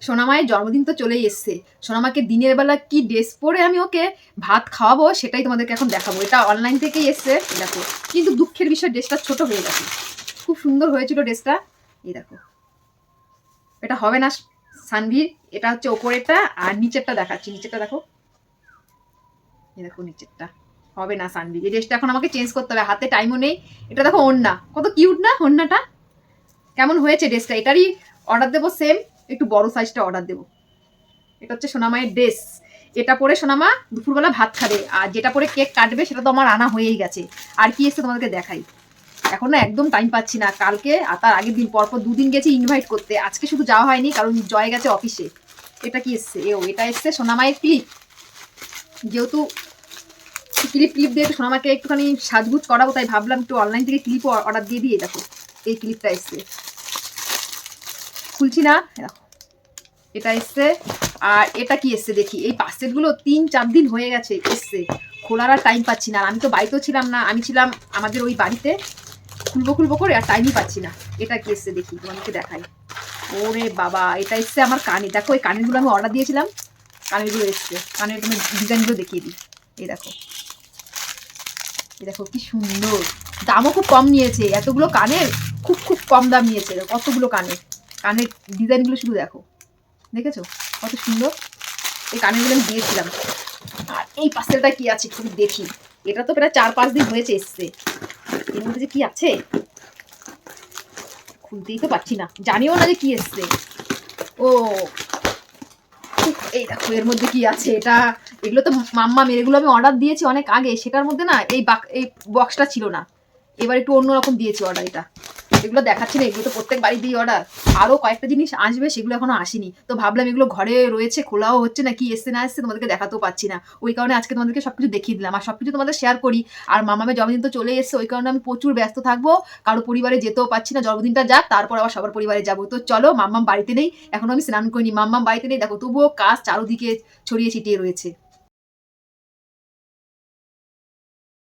সোনামায়ের জন্মদিন তো চলেই এসছে। সোনামাকে দিনের বেলা কি ড্রেস পরে আমি ওকে ভাত খাওয়াবো সেটাই তোমাদেরকে এখন দেখাবো। এটা অনলাইন থেকেই এসছে দেখো। কিন্তু দুঃখের বিষয় ড্রেসটা ছোট হয়ে গেছে। খুব সুন্দর হয়েছিল ড্রেসটা এই দেখো। এটা হবে না সানভির, এটা হচ্ছে ওপরেরটা আর নিচেরটা দেখাচ্ছি। নিচেরটা দেখো। এই দেখো নিচেরটা। হবে না সানভি এই ড্রেসটা এখন আমাকে চেঞ্জ করতে হবে। হাতে টাইমও নেই। এটা দেখো ওড়না। কত কিউট না ওড়নাটা? কেমন হয়েছে ড্রেসটা এটারই অর্ডার দেবো সেম একটু বড় সাইজটা অর্ডার দেবো। এটা হচ্ছে সোনামায়ের ড্রেস এটা পরে সোনামা দুপুরবেলা ভাত খাবে। আর যেটা পরে কেক কাটবে, সেটা তো আমার আনা হয়েই গেছে। আর কি এসছে তোমাদেরকে দেখাই। এখন না একদম টাইম পাচ্ছি না। কালকে আর তার আগের দিন, পরপর দুদিন গেছি ইনভাইট করতে। আজকে শুধু যাওয়া হয়নি, কারণ জয় গেছে অফিসে এটা কি এসছে? এও, এটা এসছে সোনামায়ের ক্লিপ যেহেতু ক্লিপ ক্লিপ দিয়ে সোনামাকে একটুখানি সাজগুজ করাবো, তাই ভাবলাম একটু অনলাইন থেকে ক্লিপও অর্ডার দিয়ে দিয়ে দেখো, এই ক্লিপটা এসছে। খুলছি না। দেখো। এটা এসছে। আর এটা কি এসছে দেখি। এই পার্সেলগুলো তিন চার দিন হয়ে গেছে এসছে। খোলার আর টাইম পাচ্ছি না। আমি তো বাড়িতেও ছিলাম না। আমি ছিলাম আমাদের ওই বাড়িতে। খুলবো খুলবো করে আর টাইমই পাচ্ছি না। এটা কি এসছে দেখি, তোমাদেরকে দেখাই। ওরে বাবা, এটা এসছে আমার কানে। দেখো, এই কানেরগুলো আমি অর্ডার দিয়েছিলাম। কানেরগুলো এসছে। কানের তুমি ডিজাইনগুলো দেখিয়ে দিই। এই দেখো। এই দেখো, কি সুন্দর। দামও খুব কম নিয়েছে। এতগুলো কানের খুব খুব কম দাম নিয়েছে। কতগুলো কানের? কানের ডিজাইনগুলো শুধু দেখো। দেখেছ? কত সুন্দর। এই কানেরগুলো আমি দিয়েছিলাম। আর এই পার্সেলটা কি আছে একটু দেখি। এটা তো প্রায় চার পাঁচ দিন হয়েছে এসছে। এর মধ্যে যে কি আছে? খুলতেই তো পারছি না। জানিও না যে কি এসছে। ও এই দেখো, এর মধ্যে কি আছে? এটা, এগুলো তো মাম্মা এগুলো আমি অর্ডার দিয়েছি অনেক আগে। সেটার মধ্যে না, এই বাক, এই বক্সটা ছিল না। এবার একটু অন্যরকম দিয়েছি অর্ডার এটা। এগুলো দেখাচ্ছি না, এগুলো তো প্রত্যেক বাড়ি বাড়িতেই অর্ডার আরও কয়েকটা জিনিস আসবে, সেগুলো এখনও আসেনি। তো ভাবলাম এগুলো ঘরে রয়েছে, খোলাও হচ্ছে না, কি এসছে না এসছে তোমাদেরকে দেখাতেও পাচ্ছি না। ওই কারণে আজকে তোমাদেরকে সবকিছু দেখিয়ে দিলাম। আর সবকিছু তোমাদের শেয়ার করি। আর মামামের জন্মদিন তো চলে এসছে, ওই কারণে আমি প্রচুর ব্যস্ত থাকব। কারও পরিবারে যেতেও পাচ্ছি না, জন্মদিনটা যাক, তারপর আবার সবার পরিবারে যাব। তো চলো, মাম্মাম বাড়িতে নেই, এখন আমি স্নান করিনি। মাম্মাম বাড়িতে নেই, দেখো, তবুও কাজ চারোদিকে ছড়িয়ে ছিটিয়ে রয়েছে।